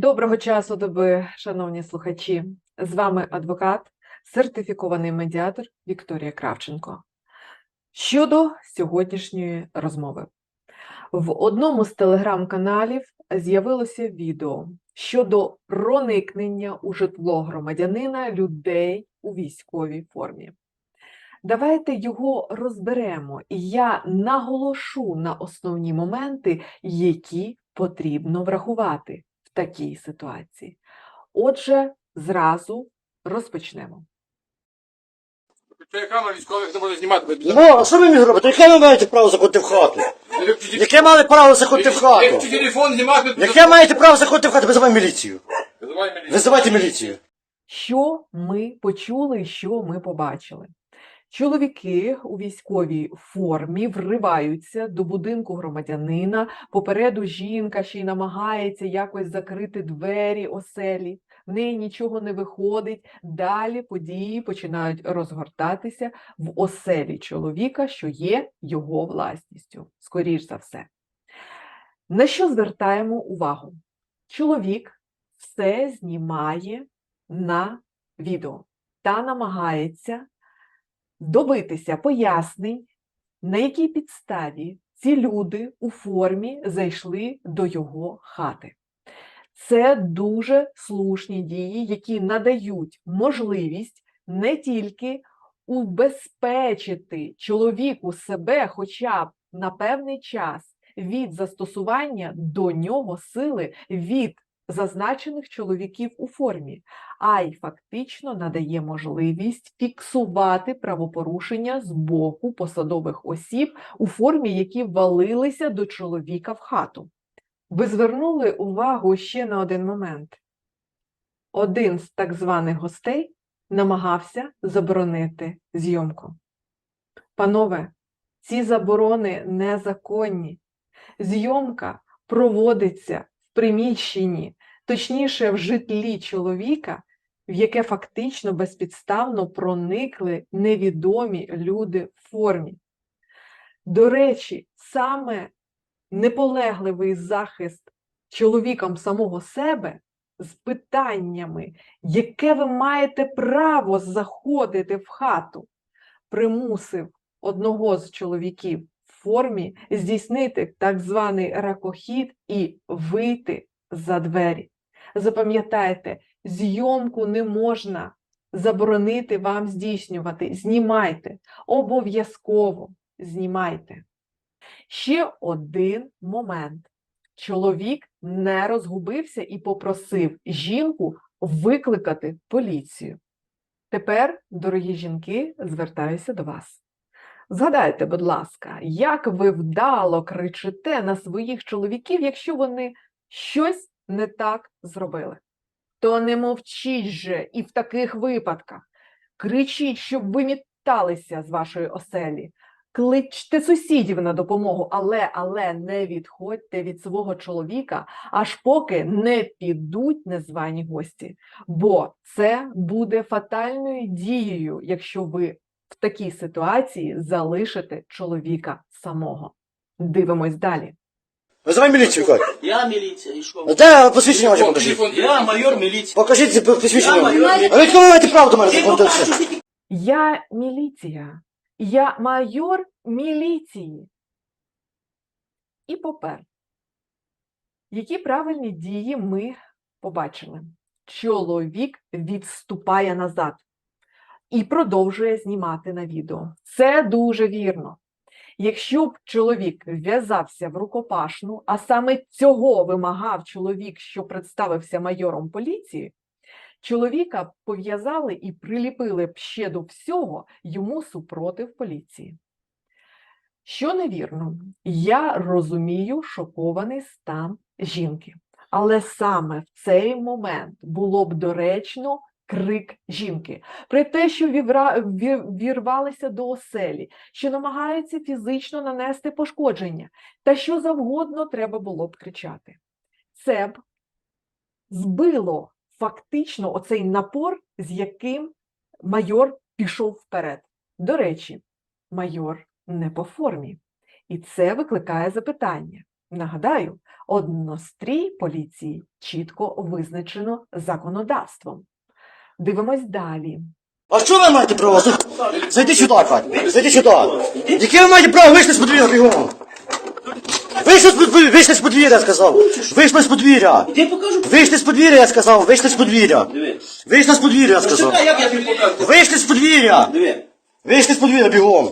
Доброго часу доби, шановні слухачі. З вами адвокат, сертифікований медіатор Вікторія Кравченко. Щодо сьогоднішньої розмови, в одному з телеграм-каналів з'явилося відео щодо проникнення у житло громадянина людей у військовій формі. Давайте його розберемо, і я наголошу на основні моменти, які потрібно врахувати в такій ситуації. Отже, зразу розпочнемо. Камера військових не може знімати. Ну, а що ви мені робите? Яке ви маєте право заходити в хату? Яке мали право заходити в хату? Якщо телефон знімати, то Яке маєте право заходити в хату? Визивай міліцію. Визивай міліцію. Визивайте міліцію. Що ми почули, що ми побачили? Чоловіки у військовій формі вриваються до будинку громадянина. Попереду жінка ще й намагається якось закрити двері оселі. В неї нічого не виходить. Далі події починають розгортатися в оселі чоловіка, що є його власністю, скоріш за все. На що звертаємо увагу? Чоловік все знімає на відео та намагається добитися пояснень, на якій підставі ці люди у формі зайшли до його хати. Це дуже слушні дії, які надають можливість не тільки убезпечити чоловіку себе хоча б на певний час від застосування до нього сили від зазначених чоловіків у формі, а й фактично надає можливість фіксувати правопорушення з боку посадових осіб у формі, які валилися до чоловіка в хату. Ви звернули увагу ще на один момент. Один з так званих гостей намагався заборонити зйомку. Панове, ці заборони незаконні. Зйомка проводиться в приміщенні, точніше в житлі чоловіка, в яке фактично безпідставно проникли невідомі люди в формі. До речі, саме неполегливий захист чоловіком самого себе з питаннями, яке ви маєте право заходити в хату, примусив одного з чоловіків в формі здійснити так званий ракохід і вийти за двері. Запам'ятайте, зйомку не можна заборонити вам здійснювати. Знімайте, обов'язково знімайте. Ще один момент. Чоловік не розгубився і попросив жінку викликати поліцію. Тепер, дорогі жінки, звертаюся до вас. Згадайте, будь ласка, як ви вдало кричите на своїх чоловіків, якщо вони щось не так зробили. То не мовчіть же і в таких випадках. Кричіть, щоб виміталися з вашої оселі. Кличте сусідів на допомогу, але, але не відходьте від свого чоловіка, аж поки не підуть незвані гості. Бо це буде фатальною дією, якщо ви в такій ситуації залишите чоловіка самого. Дивимось далі. Визивай міліцію, Кать. Я міліція, і що? Де посвідчення ваше покажіть? Я майор міліції. Покажіть це посвідчення. Я майор А ви маєте мене? Я міліція. Я майор міліції. І попер. Які правильні дії ми побачили? Чоловік відступає назад і продовжує знімати на відео. Це дуже вірно. Якщо б чоловік вв'язався в рукопашну, а саме цього вимагав чоловік, що представився майором поліції, чоловіка пов'язали і приліпили б ще до всього йому супротив поліції. Що невірно, я розумію шокований стан жінки, але саме в цей момент було б доречно крик жінки при те, що вірвалися до оселі, що намагаються фізично нанести пошкодження, та що завгодно треба було б кричати. Це б збило фактично оцей напор, з яким майор пішов вперед. До речі, майор не по формі. І це викликає запитання: Нагадаю, однострій поліції чітко визначено законодавством. Дивимось далі. А що ви маєте право? Зай- Зайди сюди, Кать. Зайди сюди. Яке ви маєте право? Вийшли з подвір'я бігом. Вийшли з подвір'я, вийшли з подвір'я, я сказав. Вийшли з подвір'я. Покажу. Вийшли з подвір'я, я сказав. Вийшли з подвір'я. Диви. Вийшли з подвір'я, я сказав. Чекай, як я тобі покажу. Вийшли з подвір'я. Диви. Вийшли з подвір'я бігом.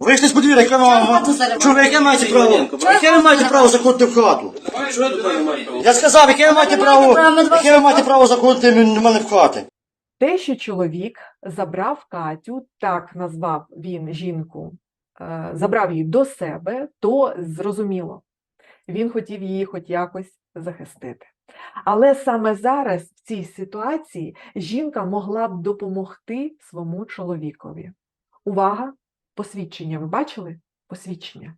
Вийшли з подвір'я, яке вам... Чого ви яке маєте право? Яке ви маєте право заходити в хату? Що я тут не маю? Я сказав, яке ви маєте право, яке ви маєте право заходити до мене в хати? Те, що чоловік забрав Катю, так назвав він жінку, е, забрав її до себе, то зрозуміло. Він хотів її хоч якось захистити. Але саме зараз, в цій ситуації, жінка могла б допомогти своєму чоловікові. Увага! Посвідчення. Ви бачили? Посвідчення.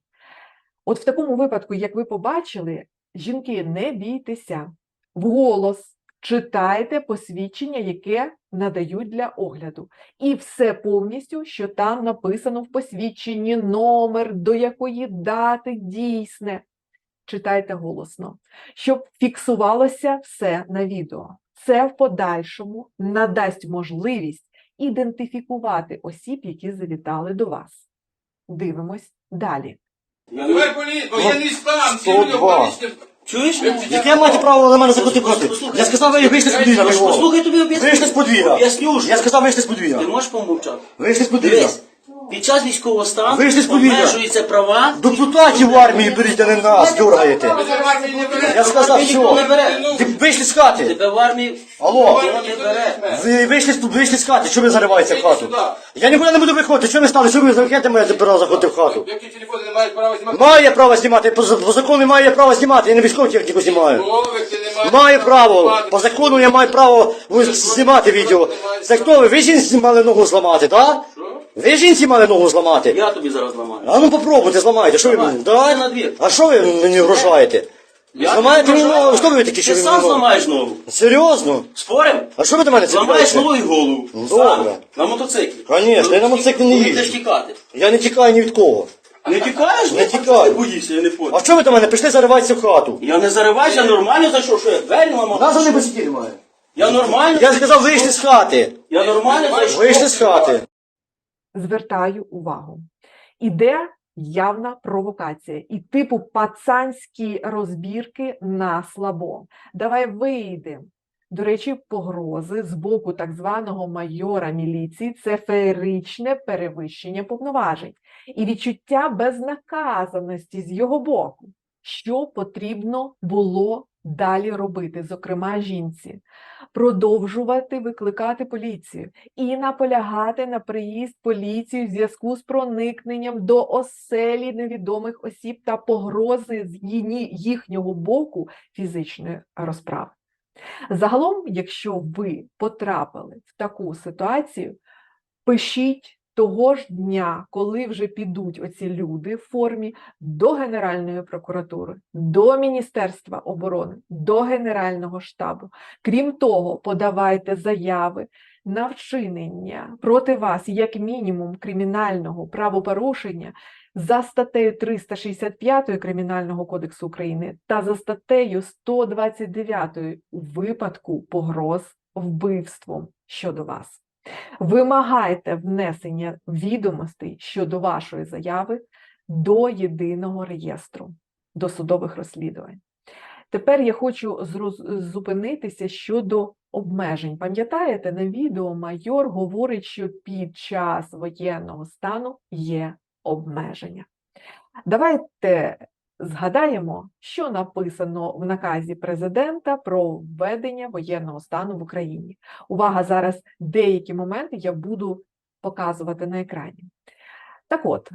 От в такому випадку, як ви побачили, жінки, не бійтеся, вголос читайте посвідчення, яке надають для огляду. І все повністю, що там написано в посвідченні, номер, до якої дати дійсне. Читайте голосно, щоб фіксувалося все на відео. Це в подальшому надасть можливість ідентифікувати осіб, які завітали до вас. Дивимось далі. Я не- воєнний стан, всі люди два. політичні. Чуєш? Яке ви маєте право на мене заходити в? Я сказав, ви вийшли з подвір'я бігом. Послухай тобі об'ясню. Вийшли з подвір'я. Об'ясню ж. Я сказав, вийшли з Ти можеш помовчати? Вийшли з подвір'я. Дивись. Під час військового стану Вийшли з повітря. обмежуються права. Депутатів в армії беріть, а не нас. Ви не берете. Я сказав, що? не бере. Ти вийшли з хати. Тебе в армії Алло. ніхто не бере. Ви вийшли, з- вийшли з хати, що ви зариваєте в хату? Я нікуди не буду виходити, що ви стали, що ви захете мене тепер заходити в хату? Які телефони не мають права знімати? Має право знімати, по, за- по закону має право знімати, я не військову техніку знімаю. Голови ти не маєш Маю право, по закону я маю право ви- знімати відео. Це хто ви? Ви жінці мали ногу зламати, так? Що? Ви жінці мали ногу зламати? Я тобі зараз ламаю. А ну попробуйте, зламайте, що ви мені? це на двір. А що ви мені вражаєте? Я Зламаєте тобі мені ногу? Що ви такі, що Ти ви сам ногу? зламаєш ногу. Серйозно? Спорим? А що ви до мене Зламаєш цепляєте? ногу і голову. Ну, Сам. добре. На мотоциклі. Конечно, я на мотоциклі не Будеш їжджу. тікати. Я не тікаю ні від кого. Не тікаєш? Не тікаю. Ти боїшся, я не А що ви до мене прийшли зариватися в хату? Я не зариваюся, я нормально зайшов, що я двері ламав. Нас не посиділи має. Я нормально. Я сказав, вийшли з хати. Я нормально зайшов. Вийшли з хати. Звертаю увагу. Іде явна провокація і типу пацанські розбірки на слабо. Давай вийдемо. До речі, погрози з боку так званого майора міліції це феєричне перевищення повноважень і відчуття безнаказаності з його боку. Що потрібно було далі робити, зокрема жінці? Продовжувати викликати поліцію і наполягати на приїзд поліції в зв'язку з проникненням до оселі невідомих осіб та погрози з їхнього боку фізичної розправи. Загалом, якщо ви потрапили в таку ситуацію, пишіть того ж дня, коли вже підуть оці люди в формі до Генеральної прокуратури, до Міністерства оборони, до Генерального штабу. Крім того, подавайте заяви на вчинення проти вас як мінімум кримінального правопорушення за статтею 365 Кримінального кодексу України та за статтею 129 у випадку погроз вбивством щодо вас. Вимагайте внесення відомостей щодо вашої заяви до єдиного реєстру досудових розслідувань. Тепер я хочу зупинитися щодо обмежень. Пам'ятаєте, на відео майор говорить, що під час воєнного стану є обмеження. Давайте згадаємо, що написано в наказі президента про введення воєнного стану в Україні. Увага, зараз деякі моменти я буду показувати на екрані. Так от,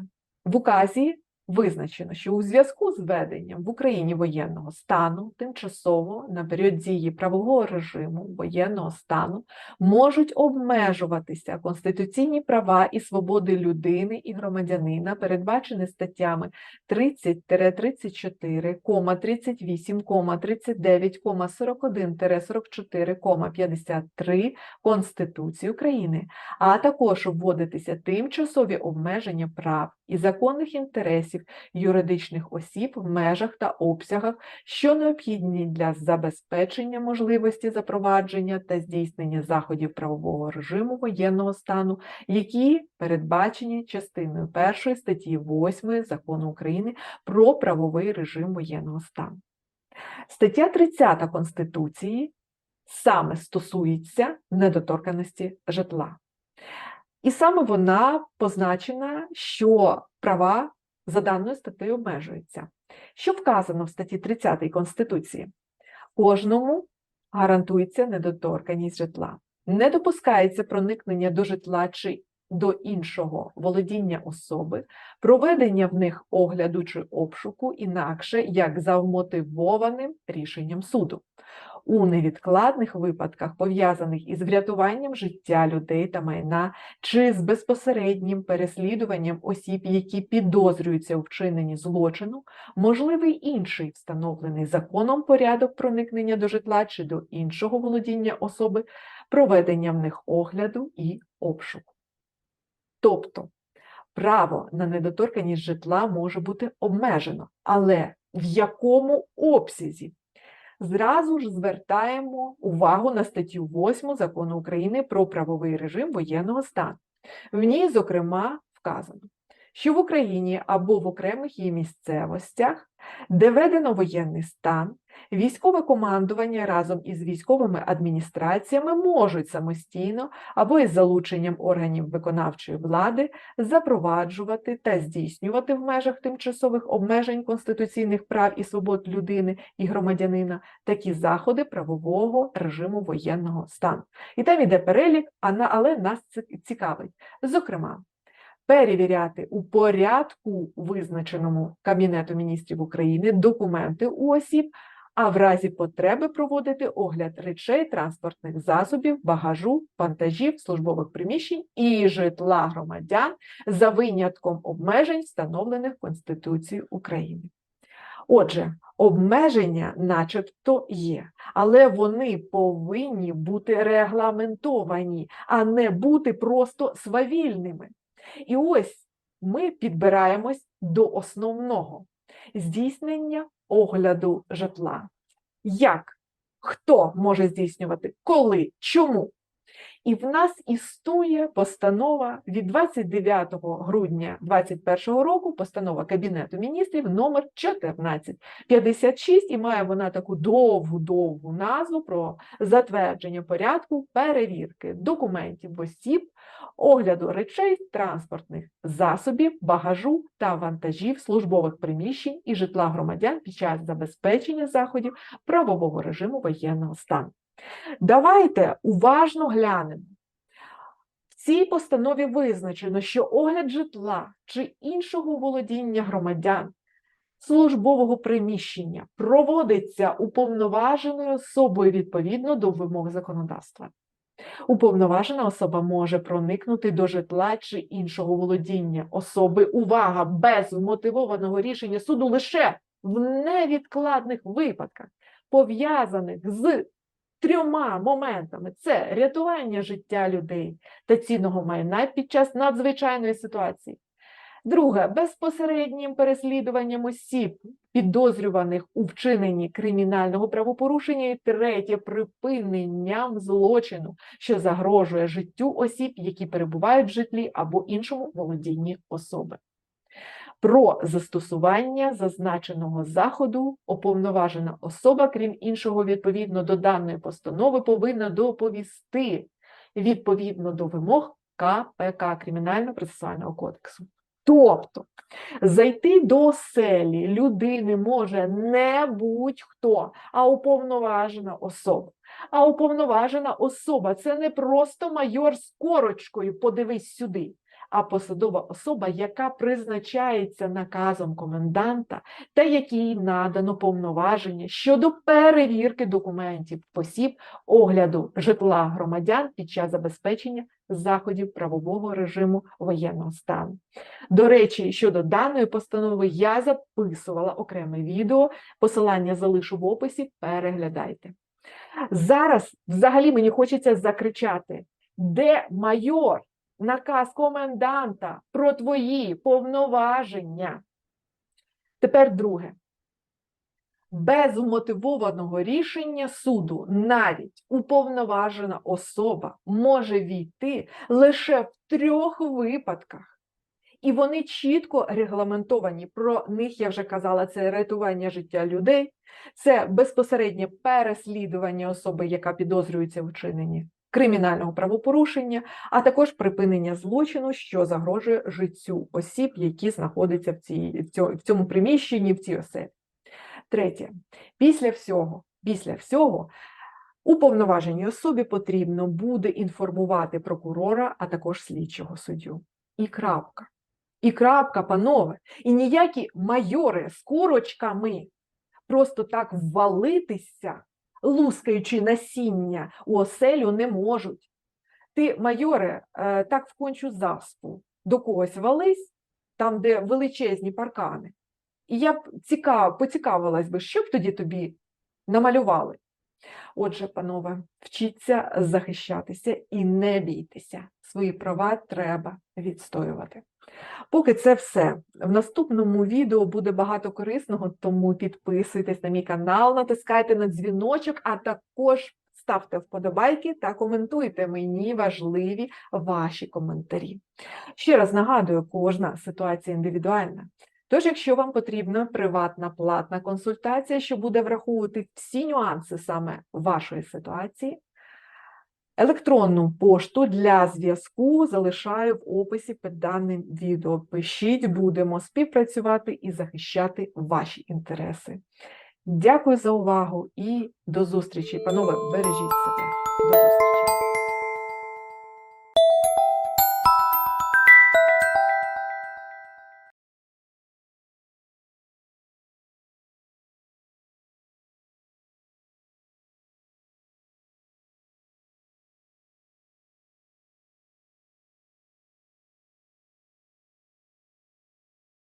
в указі визначено, що у зв'язку з введенням в Україні воєнного стану тимчасово на період дії правового режиму воєнного стану можуть обмежуватися конституційні права і свободи людини і громадянина, передбачені статтями 30-34, 38, 39, 41, 44, 53 Конституції України, а також вводитися тимчасові обмеження прав і законних інтересів інтересів юридичних осіб в межах та обсягах, що необхідні для забезпечення можливості запровадження та здійснення заходів правового режиму воєнного стану, які передбачені частиною 1 статті 8 Закону України про правовий режим воєнного стану. Стаття 30 Конституції саме стосується недоторканості житла. І саме вона позначена, що права за даною статтею обмежуються. Що вказано в статті 30 Конституції? Кожному гарантується недоторканність житла. Не допускається проникнення до житла чи до іншого володіння особи, проведення в них огляду чи обшуку інакше як за вмотивованим рішенням суду. У невідкладних випадках, пов'язаних із врятуванням життя людей та майна, чи з безпосереднім переслідуванням осіб, які підозрюються у вчиненні злочину, можливий інший встановлений законом порядок проникнення до житла чи до іншого володіння особи, проведення в них огляду і обшуку. Тобто право на недоторканність житла може бути обмежено, але в якому обсязі? Зразу ж звертаємо увагу на статтю 8 Закону України про правовий режим воєнного стану. В ній, зокрема, вказано, що в Україні або в окремих її місцевостях, де введено воєнний стан, військове командування разом із військовими адміністраціями можуть самостійно або із залученням органів виконавчої влади запроваджувати та здійснювати в межах тимчасових обмежень конституційних прав і свобод людини і громадянина такі заходи правового режиму воєнного стану. І там іде перелік, але нас цікавить. Зокрема, перевіряти у порядку, визначеному Кабінету міністрів України, документи у осіб, а в разі потреби проводити огляд речей, транспортних засобів, багажу, вантажів, службових приміщень і житла громадян за винятком обмежень, встановлених Конституцією України. Отже, обмеження начебто є, але вони повинні бути регламентовані, а не бути просто свавільними. І ось ми підбираємось до основного здійснення огляду житла. Як? Хто може здійснювати? Коли? Чому? І в нас існує постанова від 29 грудня 2021 року, постанова Кабінету міністрів номер 1456, і має вона таку довгу-довгу назву про затвердження порядку перевірки документів осіб, огляду речей, транспортних засобів, багажу та вантажів, службових приміщень і житла громадян під час забезпечення заходів правового режиму воєнного стану. Давайте уважно глянемо. В цій постанові визначено, що огляд житла чи іншого володіння громадян службового приміщення проводиться уповноваженою особою відповідно до вимог законодавства. Уповноважена особа може проникнути до житла чи іншого володіння особи, увага, без вмотивованого рішення суду лише в невідкладних випадках, пов'язаних з трьома моментами: це рятування життя людей та цінного майна під час надзвичайної ситуації. Друге безпосереднім переслідуванням осіб, підозрюваних у вчиненні кримінального правопорушення, і третє припиненням злочину, що загрожує життю осіб, які перебувають в житлі або іншому володінні особи. Про застосування зазначеного заходу уповноважена особа, крім іншого, відповідно до даної постанови, повинна доповісти відповідно до вимог КПК Кримінально-процесуального кодексу. Тобто зайти до оселі людини може не будь-хто, а уповноважена особа. А уповноважена особа це не просто майор з корочкою, подивись сюди, а посадова особа, яка призначається наказом коменданта та якій надано повноваження щодо перевірки документів осіб, огляду житла громадян під час забезпечення заходів правового режиму воєнного стану. До речі, щодо даної постанови я записувала окреме відео, посилання залишу в описі, переглядайте. Зараз взагалі мені хочеться закричати, де майор, наказ коменданта про твої повноваження. Тепер друге. Без вмотивованого рішення суду навіть уповноважена особа може війти лише в трьох випадках. І вони чітко регламентовані. Про них я вже казала: це рятування життя людей, це безпосереднє переслідування особи, яка підозрюється в вчиненні кримінального правопорушення, а також припинення злочину, що загрожує життю осіб, які знаходяться в, цій, в, цьому, приміщенні, в цій оселі. Третє, після всього, після всього уповноваженій особі потрібно буде інформувати прокурора, а також слідчого суддю. І крапка. І крапка, панове. І ніякі майори з курочками просто так ввалитися, лускаючи насіння у оселю, не можуть. Ти, майоре, е, так в кончу заспу до когось вались, там, де величезні паркани. І я б цікав, поцікавилась би, що б тоді тобі намалювали. Отже, панове, вчіться захищатися і не бійтеся. Свої права треба відстоювати. Поки це все. В наступному відео буде багато корисного, тому підписуйтесь на мій канал, натискайте на дзвіночок, а також ставте вподобайки та коментуйте. Мені важливі ваші коментарі. Ще раз нагадую, кожна ситуація індивідуальна. Тож, якщо вам потрібна приватна платна консультація, що буде враховувати всі нюанси саме вашої ситуації, електронну пошту для зв'язку залишаю в описі під даним відео. Пишіть, будемо співпрацювати і захищати ваші інтереси. Дякую за увагу і до зустрічі. Панове, бережіть себе. До зустрічі.